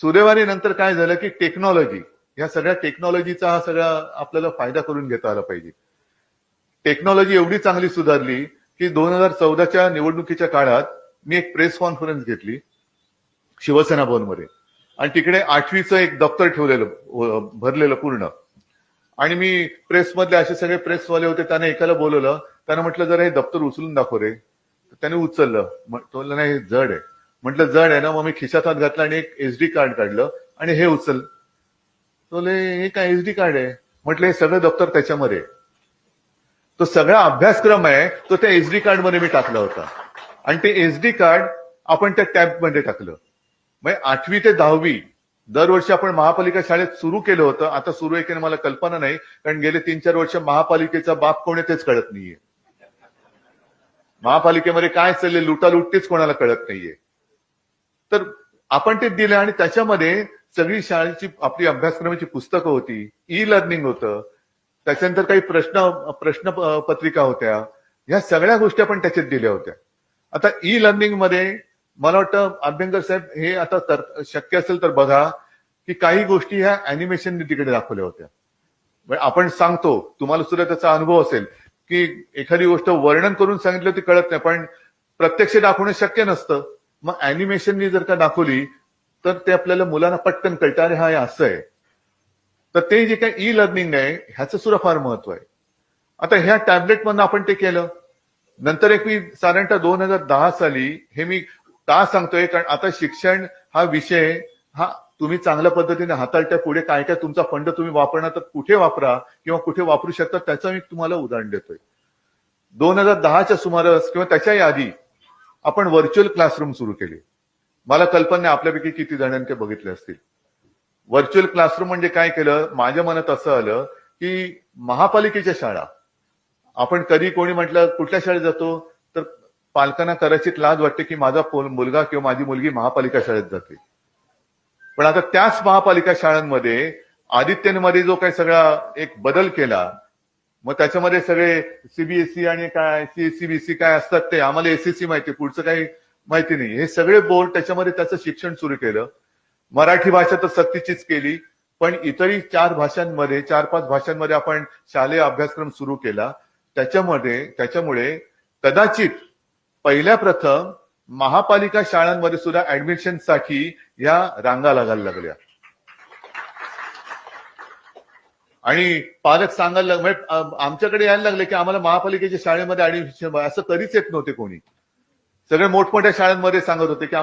सुदैवाने नंतर काय झालं की टेक्नॉलॉजी या सगळ्या टेक्नॉलॉजीचा हा सगळा आपल्याला फायदा करून घेता आला पाहिजे. टेक्नॉलॉजी एवढी चांगली सुधारली की दोन हजार चौदाच्या निवडणुकीच्या काळात मी एक प्रेस कॉन्फरन्स घेतली शिवसेना भवनमध्ये. आणि तिकडे आठवीचं एक दप्तर ठेवलेलं भरलेलं पूर्ण. आणि मी प्रेसमधले असे सगळे प्रेसवाले होते त्याने एकाला बोलवलं त्यानं म्हटलं जरा हे दप्तर उचलून दाखव रे. त्याने उचललं. तो नाही हे जड आहे. म्हटलं जड आहे ना मग मी खिशात हात घातला आणि एक एसडी कार्ड काढलं आणि हे उचल. तो हे काय एसडी कार्ड आहे? म्हटलं हे सगळं दप्तर त्याच्यामध्ये तो सगळा अभ्यासक्रम आहे तो त्या एसडी कार्डमध्ये मी टाकला होता. आणि ते एसडी कार्ड आपण त्या टॅबमध्ये टाकलं. म्हणजे आठवी ते दहावी दरवर्षी आपण महापालिका शाळेत सुरू केलं होतं. आता सुरू आहे की नाही मला कल्पना नाही कारण गेले तीन चार वर्ष महापालिकेचा बाप कोण तेच कळत नाहीये. महापालिकेमध्ये काय चालले लुटालूट कोणाला कळत नाहीये. तर आपण ते दिलं आणि त्याच्यामध्ये सगळी शाळेची आपली अभ्यासक्रमाची पुस्तकं होती ई लर्निंग होतं त्याच्यानंतर काही प्रश्न प्रश्न पत्रिका होत्या या सगळ्या गोष्टी आपण त्याच्यात दिल्या होत्या. आता ई लर्निंगमध्ये मला वाटतं अभ्यंकर साहेब हे आता तर शक्य असेल तर बघा की काही गोष्टी ह्या अॅनिमेशनने तिकडे दाखवल्या होत्या. म्हणजे आपण सांगतो तुम्हाला सुद्धा त्याचा अनुभव असेल की एखादी गोष्ट वर्णन करून सांगितलं ती कळत नाही पण प्रत्यक्ष दाखवणं शक्य नसतं. मग अॅनिमेशननी जर का दाखवली तर ते आपल्याला मुलांना पटकन कळतं अरे हा असं आहे. तर ते जे काही ई लर्निंग आहे ह्याचं सुद्धा फार महत्त्व आहे. आता ह्या टॅबलेटमधनं आपण ते केलं. नंतर एक मी साधारणतः दोन हजार दहा साली हे मी का सांगतोय कारण आता शिक्षण हा विषय हा तुम्ही चांगल्या पद्धतीने हाताळत्या पुढे काय काय तुमचा फंड तुम्ही वापरणार तर कुठे वापरा किंवा कुठे वापरू शकता त्याचं मी तुम्हाला उदाहरण देतोय. दोन हजार दहाच्या सुमारास किंवा त्याच्याही आधी आपण व्हर्च्युअल क्लासरूम सुरू केले. मला कल्पना आपल्यापैकी किती जणांनी ते बघितले असतील. व्हर्च्युअल क्लासरूम म्हणजे काय केलं? माझ्या मनात असं आलं की महापालिकेच्या शाळा. आपण कधी कोणी म्हटलं कुठल्या शाळेत जातो? तर पालकांना कदाचित लाज वाटते की माझा मुलगा किंवा माझी मुलगी महापालिका शाळेत जाते. पण आता त्याच महापालिका शाळांमध्ये आदित्यनमध्ये जो काही सगळा एक बदल केला मग त्याच्यामध्ये सगळे सीबीएसई आणि काय सीबीएसई काय असतात ते आम्हाला एसएससी माहिती पुढचं काही माहिती नाही. हे सगळे बोर्ड त्याच्यामध्ये त्याचं शिक्षण सुरू केलं. मराठी भाषा तर सक्तीचीच केली पण इतरही चार भाषांमध्ये चार पाच भाषांमध्ये आपण शालेय अभ्यासक्रम सुरू केला. त्याच्यामध्ये त्याच्यामुळे कदाचित पहिल्या प्रथम महापालिका शाळांमध्ये सुद्धा ऍडमिशनसाठी या रांगा लागायला लागल्या. आणि पालक सांगायला लागले म्हणजे आमच्याकडे यायला लागले की आम्हाला महापालिकेच्या शाळेमध्ये ऍडमिशन असं कधीच येत नव्हते कोणी. सगळे मोठमोठ्या शाळांमध्ये सांगत होते की